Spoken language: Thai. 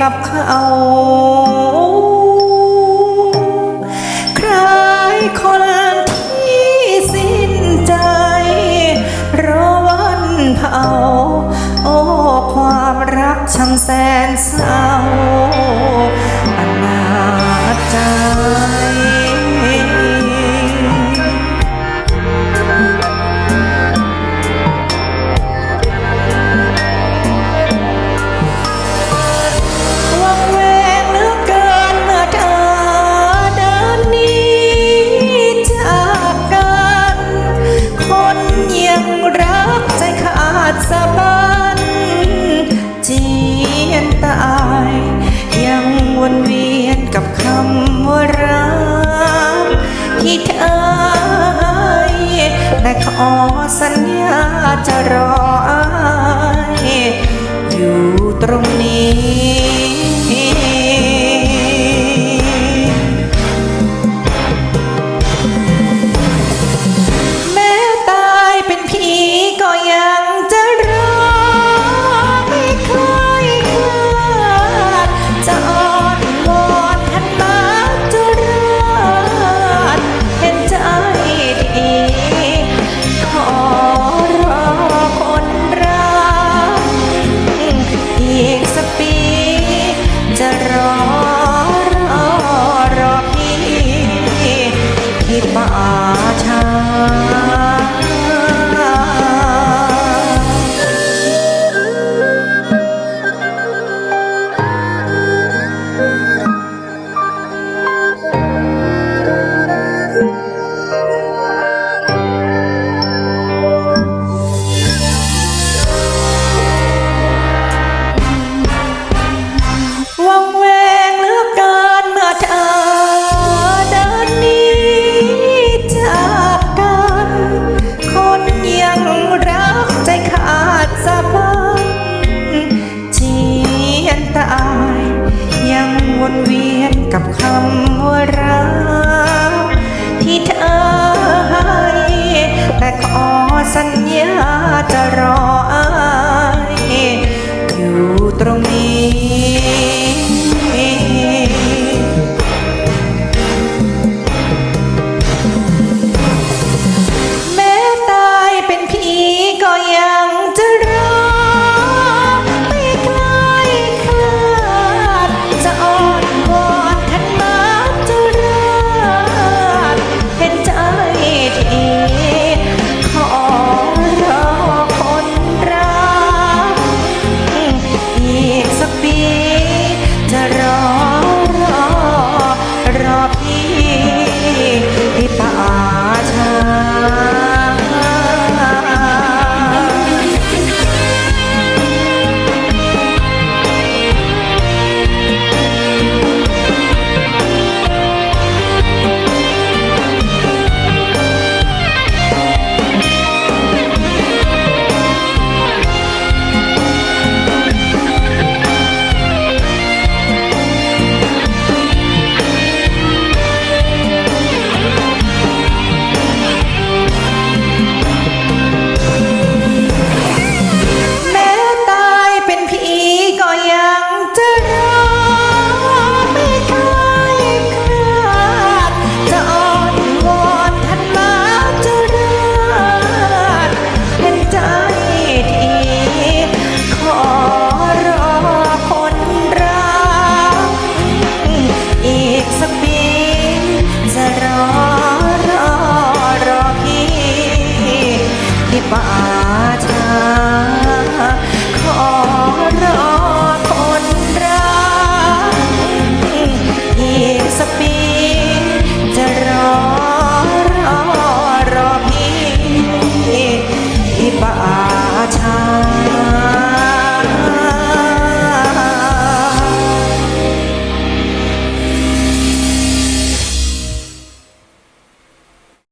กับเขา ใครคนที่สิ้นใจ รอวันเผา โอ้ความรักช่างแสนเศร้าอนาจใจ อสัญญาจะรออายอยู่ตรงนี้ ตายยังวนเวียนกับคำว่ารักที่เธอให้แต่ขอสัญญา